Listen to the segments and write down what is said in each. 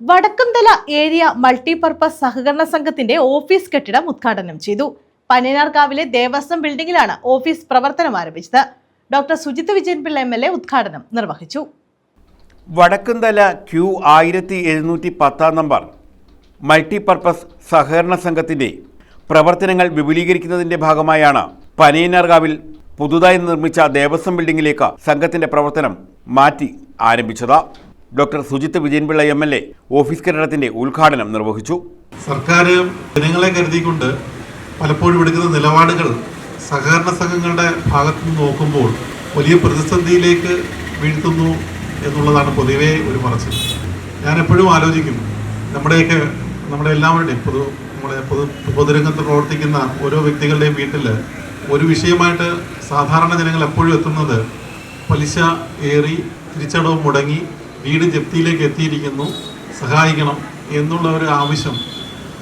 Vadakkumthala area multipurpose സഹകരണ സംഘത്തിന്റെ office കെട്ടിടം ഉദ്ഘാടനം ചെയ്തു. പനയനാർക്കാവിലെ ദേവസ്വം ബിൽഡിംഗിലാണ് ഓഫീസ് പ്രവർത്തനം ആരംഭിച്ചത്. Doctor Sujith Vijayan Pillai M L A ഉദ്ഘാടനം നിർവഹിച്ചു. വടക്കുംതല ക്യു ആയിരത്തി എഴുന്നൂറ്റി പത്താം നമ്പർ മൾട്ടിപർപ്പസ് സഹകരണ സംഘത്തിന്റെ പ്രവർത്തനങ്ങൾ വിപുലീകരിക്കുന്നതിന്റെ ഭാഗമായാണ് പനയനാർകാവിൽ പുതുതായി നിർമ്മിച്ച ദേവസ്വം ബിൽഡിംഗിലേക്ക് സംഘത്തിന്റെ പ്രവർത്തനം മാറ്റി ആരംഭിച്ചത്. Doctor Sujith Vijayan Pillai M L A office കെട്ടിടത്തിന്റെ ഉദ്ഘാടനം നിർവഹിച്ചു. സർക്കാർ ജനങ്ങളെ കരുതിക്കൊണ്ട് പലപ്പോഴും എടുക്കുന്ന നിലപാടുകൾ സഹകരണ സംഘങ്ങളുടെ ഭാഗത്തു നിന്ന് നോക്കുമ്പോൾ വലിയ പ്രതിസന്ധിയിലേക്ക് വീഴ്ത്തുന്നു എന്നുള്ളതാണ് പൊതുവേ ഒരു പറച്ചിൽ ഞാൻ എപ്പോഴും ആലോചിക്കും നമ്മുടെയൊക്കെ നമ്മുടെ എല്ലാവരുടെയും പൊതു നമ്മുടെ പൊതു പൊതുരംഗത്ത് പ്രവർത്തിക്കുന്ന ഓരോ വ്യക്തികളുടെയും വീട്ടിൽ ഒരു വിഷയമായിട്ട് സാധാരണ ജനങ്ങൾ എപ്പോഴും എത്തുന്നത് പലിശ ഏറി തിരിച്ചടവ് മുടങ്ങി വീട് ജപ്തിയിലേക്ക് എത്തിയിരിക്കുന്നു. സഹായിക്കണം എന്നുള്ള ഒരു ആവശ്യം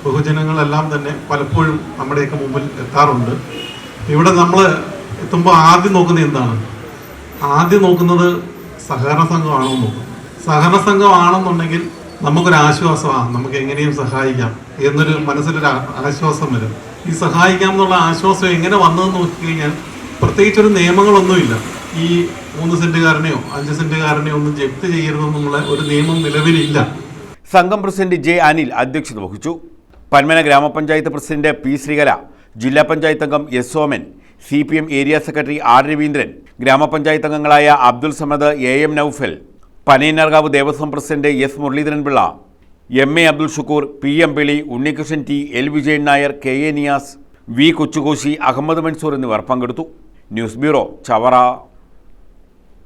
ബഹുജനങ്ങളെല്ലാം തന്നെ പലപ്പോഴും നമ്മുടെയൊക്കെ മുമ്പിൽ എത്താറുണ്ട്. ഇവിടെ നമ്മൾ എത്തുമ്പോൾ ആദ്യം നോക്കുന്നത് എന്താണ്? ആദ്യം നോക്കുന്നത് സഹകരണ സംഘമാണോ എന്ന് നോക്കും സഹകരണ സംഘമാണെന്നുണ്ടെങ്കിൽ നമുക്കൊരു ആശ്വാസമാണ് നമുക്ക് എങ്ങനെയും സഹായിക്കാം എന്നൊരു മനസ്സിലൊരു ആശ്വാസം വരും. ഈ സഹായിക്കാം എന്നുള്ള ആശ്വാസം എങ്ങനെ വന്നതെന്ന് നോക്കിക്കഴിഞ്ഞാൽ പ്രത്യേകിച്ചൊരു നിയമങ്ങളൊന്നുമില്ല. ഈ മൂന്ന് സെന്റുകാരനെയോ അഞ്ച് സെന്റുകാരനെയോ ഒന്നും ജപ്തി ചെയ്യരുതെന്നുള്ള ഒരു നിയമം നിലവിലില്ല. സംഘം പ്രസിഡന്റ് ജെ അനിൽ അധ്യക്ഷത വഹിച്ചു. പന്മന ഗ്രാമപഞ്ചായത്ത് പ്രസിഡന്റ് പി ശ്രീകല ജില്ലാ പഞ്ചായത്ത് അംഗം S Oman C P M area secretary R Raveendran ഗ്രാമപഞ്ചായത്ത് അംഗങ്ങളായ Abdul Samad A M Noufal Panayanarkavu Devaswom president S Muraleedharan Pillai M A Abdul Shukoor P M പിളി Unnikrishnan T L Vijayan Nair K A Niyas V Kochukoshy Ahammad Mansoor എന്നിവർ പങ്കെടുത്തു. News bureau Chavara.